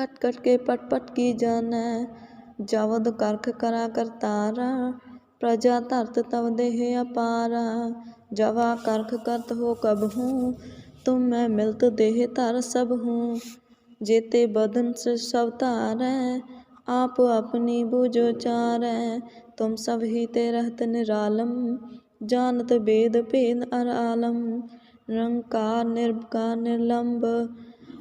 ਕੱਟ ਕੱਟ ਕੇ ਪਟ ਪਟ ਕੀ ਜਾਣੈ? ਜਵਦ ਕਰਖ ਕਰਾ ਕਰਤਾਰਾ, ਪ੍ਰਜਾ ਧਰਤ ਤਵ ਦੇਹ ਅਪਾਰਾ। ਜਵਾ ਕਰਖ ਕਰਤ ਹੋ ਕਬ ਹੂੰ, ਤੁਮ ਮੈਂ ਮਿਲਤ ਦੇਹ ਧਰ ਸਭ ਹੂੰ। ਜੇਤੇ ਬਦਨ ਸਭ ਧਾਰੈ, ਆਪ ਆਪਣੀ ਬੁਝੋ ਚਾਰੈ ਤੁਮ ਸਭ ਹੀ ਤੇ ਰਹਤ ਨਿਰਾਲਮ ਜਾਨਤ ਬੇਦ ਭੇਦ ਅਰ ਆਲਮ ਨਿਰੰਕਾਰ ਨਿਰਭਕਾਰ ਨਿਰਲੰਭ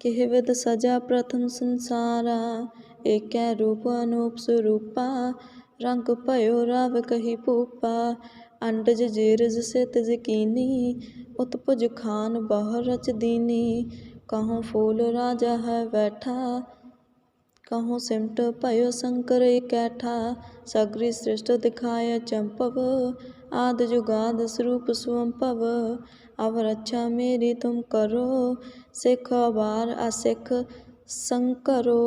કહેવત સજા પ્રથમ સંસારા એક્યા રૂપ અનુપ સ્વરૂપા રંગ ભયો રાવ કહી પૂપા અંડજ જીરજ સિત જકીની ਉਤਪਜ ਖਾਨ ਬਾਹਰ ਰਚ ਦੀਨੀ, ਕਹੋ ਫੂਲ ਰਾਜਾ ਹੈ ਬੈਠਾ, ਕਹੋ ਸਿਮਟ ਭਇਓ ਸੰਕਰ ਇਕੈਠਾ, ਸਗਰੀ ਸ੍ਰਿਸ਼ਟ ਦਿਖਾਇ ਚੰਪਵ, ਆਦ ਜੁਗਾਦ ਸਰੂਪ ਸੁਵੰਭਵ अब रक्षा मेरी तुम करो सिख बार असिख संकरो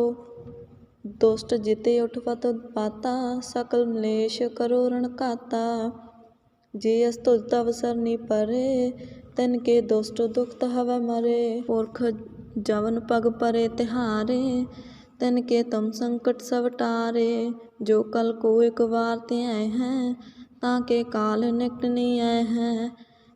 दुष्ट जिते उठवत पाता सकल मलेश करो रण काता जे अस्तुल तव सरनी परे तिन के दुष्ट दुखत हव मरे पुरख जवन पग परे तिहारे तिन के तुम संकट सब टारे जो कल को एक बार त्याय हैं ताके काल निकट नहीं आए हैं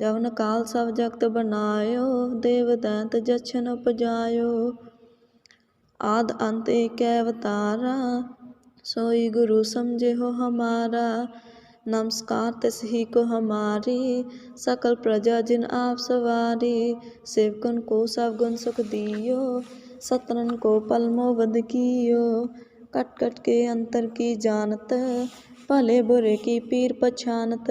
जवन काल सब जगत बनायो देव दैत जछन उपजायो आद अंत एक अवतारा सोई गुरु समझे हो हमारा नमस्कार तिस ही को हमारी सकल प्रजा जिन आप सवारी सेवकन को सब गुण सुख दियो सतरन को पलमो बद कियो कट कट के अंतर की जानत भले बुरे की पीर पछानत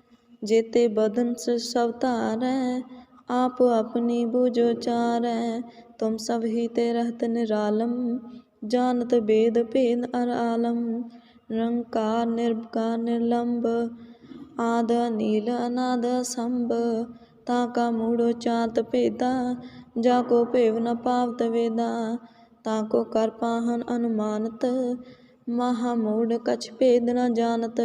जेते बदन से सब तारै आप अपनी बुझो चारै तुम सब ही ते रहत निरालम जानत वेद भेद अर आलम निरंकार निर्विकार निर्लंब आद नील अनाद संभ ताका मूढ़ो चात भेदा जाको भेव न पावत वेदा ताको कर पाहन अनुमानत महामूढ़ कछ भेद न जानत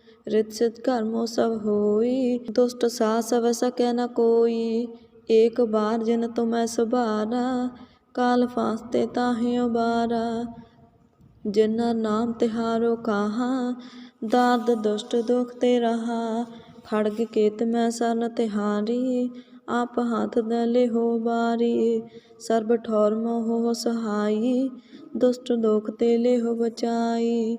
रित सिद्ध कर्मो सब होई दुष्ट सा सब सके न कोई एक बार जिन तुम्हें सुबारा काल फास्ते ताहे उबारा जिन्ना नाम तिहारो कहा दाद दुष्ट दुख ते रहा खड़ग केत मैं सन तिहारी आप हाथ दले हो बारी सर्ब ठौर मोह सहाई ਦੁਸ਼ਟ ਦੋਖ ਤੇ ਲੈ ਹੋ ਬਚਾਈ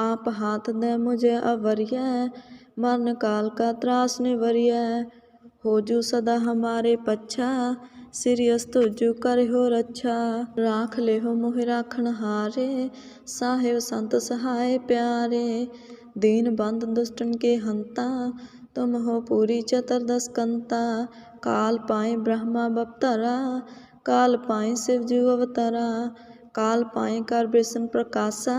आप हाथ दे मुझे अवर्य मरण काल का त्रास निवर्य हो जू सदा हमारे पच्छा सिरियस तुझु कर हो रक्षा राख ले हो मोहि राखण हारे साहेब संत सहाय प्यारे दीन बंद दुष्टन के हंता तुम हो पूरी चतुर्दश कंता काल पाए ब्रह्मा बपतरा काल पाए शिव जू अवतरा काल पाए कर विष्णु प्रकाशा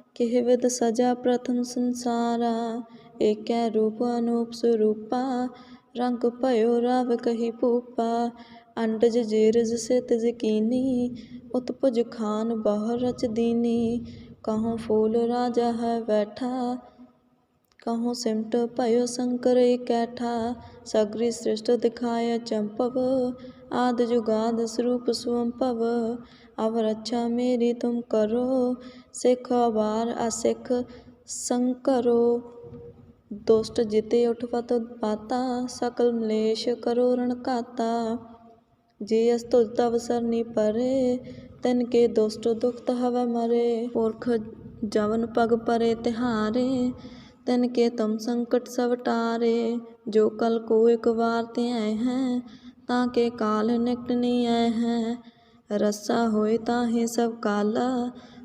ਕੇਹਵਦ ਸਜਾ ਪ੍ਰਥਮ ਸੰਸਾਰਾ, ਏਕੈ ਰੂਪ ਅਨੂਪ ਸਰੂਪਾ, ਰੰਗ ਭਇਓ ਰਵ ਕਹੀ ਭੂਪਾ, ਅੰਡਜ ਜੀਰਜ ਸਿਤ ਜਕੀਨੀ, ਉਤਪਜ ਖਾਨ ਬਾਹਰ ਰਚ ਦੀਨੀ ਕਹਉ ਫੂਲ ਰਾਜਾ ਹੈ ਬੈਠਾ ਕਹਉ ਸਿਮਟ ਭਇਓ ਸ਼ੰਕਰ ਇਕੈਠਾ, ਸਗਰੀ ਸ੍ਰਿਸ਼ਟ ਦਿਖਾਇ ਚੰਪਵ, ਆਦ ਜੁਗਾਦ ਸਰੂਪ ਸੁਅੰਭਵ ਅਵ ਰੱਛਾ ਮੇਰੀ ਤੁਮ ਕਰੋ ਸਿੱਖ ਅਵਾਰ ਅਸਿੱਖ ਸੰਕਰੋ, ਦੁਸ਼ਟ ਜਿਤੇ ਉਠਵਤ ਪਾਤਾ, ਸਕਲ ਮਲੇਸ਼ ਕਰੋ ਰਣਕਾਤਾ ਜੇ ਅਸ ਤੁਜ ਅਵਸਰ ਨਹੀਂ ਪਰੇ, ਤਿਨ ਕੇ ਦੋਸਤ ਦੁਖਤ ਹਵੈ ਮਰੇ। ਪੁਰਖ ਜਵਨ ਪਗ ਪਰੇ ਤਿਹਾਰੇ, ਤਿਨ ਕੇ ਤੁਮ ਸੰਕਟ ਸਭ ਟਾਰੇ। ਜੋ ਕਲ ਕੋ ਇਕ ਵਾਰ ਤੇ ਆਏ ਹੈ, ਤਾਂ ਕੇ ਕਾਲ ਨਿਕਟ ਨਹੀਂ ਆਏ ਹੈ। ਰਸਾ ਹੋਏ ਤਾਂ ਹੀ ਸਭ ਕਾਲਾ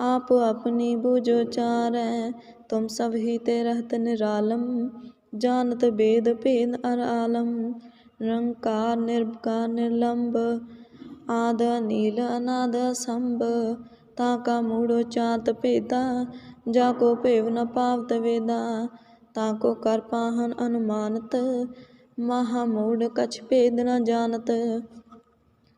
आप अपनी बुझो चारै तुम सब ही ते रहत निरालम जानत वेद भेद अर आलम निरंकार निर्विकार निर्लंब आद नील अनाद संभ ताका मूढ़ो चात भेदा जाको भेव न पावत वेदा ताको कर पाहन अनुमानत महामूढ़ कछ भेद न जानत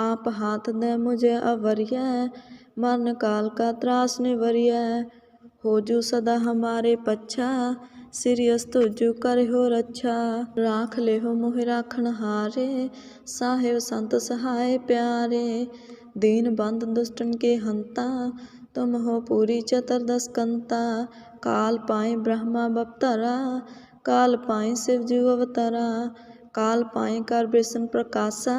आप हाथ दे मुझे अवरिय मरण काल का त्रास निवरिय हो जू सदा हमारे पच्छा सिरियस तुझु कर हो रक्षा राख ले हो मोहि राखण हारे साहेब संत सहाय प्यारे दीन बंद दुष्टन के हंता तुम हो पूरी चतुर्दश कंता काल पाए ब्रह्मा बपतरा काल पाए शिव जी अवतरा काल पाए कर विष्णु प्रकाशा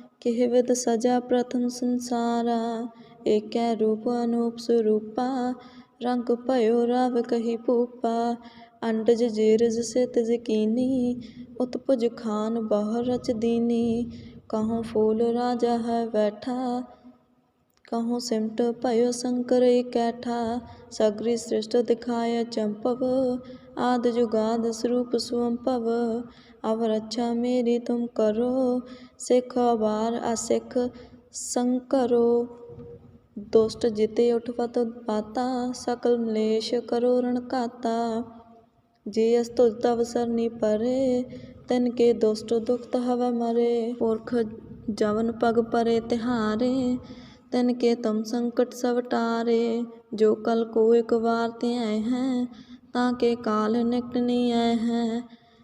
કહેવત ਸਜਾ ਪ੍ਰਥਮ ਸੰਸਾਰਾ, ਏਕੈ ਰੂਪ અનુપ સ્વરૂપા રંગ ભયો રાવ કહી પૂપા ਅੰਡਜ ਜੀਰਜ ਸਿਤ ਜ਼ਕੀਨੀ, ਉਤਪੁਜ ਖਾਨ ਬਾਹਰ ਰਚ ਦੀਨੀ ਕਹਉ ਫੂਲ ਰਾਜਾ ਹੈ ਬੈਠਾ ਕਹਉ ਸਿਮਟ ਭਇਓ ਸੰਕਰ ਇਕੈਠਾ, ਸਗਰੀ ਸ੍ਰਿਸ਼ਟ ਦਿਖਾਇਆ ਚੰਪਵ, ਆਦ ਜੁਗਾਦ ਸਰੂਪ ਸੁਵੰਭਵ अब रक्षा मेरी तुम करो सिख अबार असिख संकरो दुष्ट जिते उठवत पाता सकल मलेश करो रण काता जे अस्तुत अवसर नी परे तिन के दुष्ट दुखत हव मरे पुरख जवन पग परे तिहारे तिन के तुम संकट सब टारे जो कल को एक बार ते आए हैं ताके काल निकट नहीं आए हैं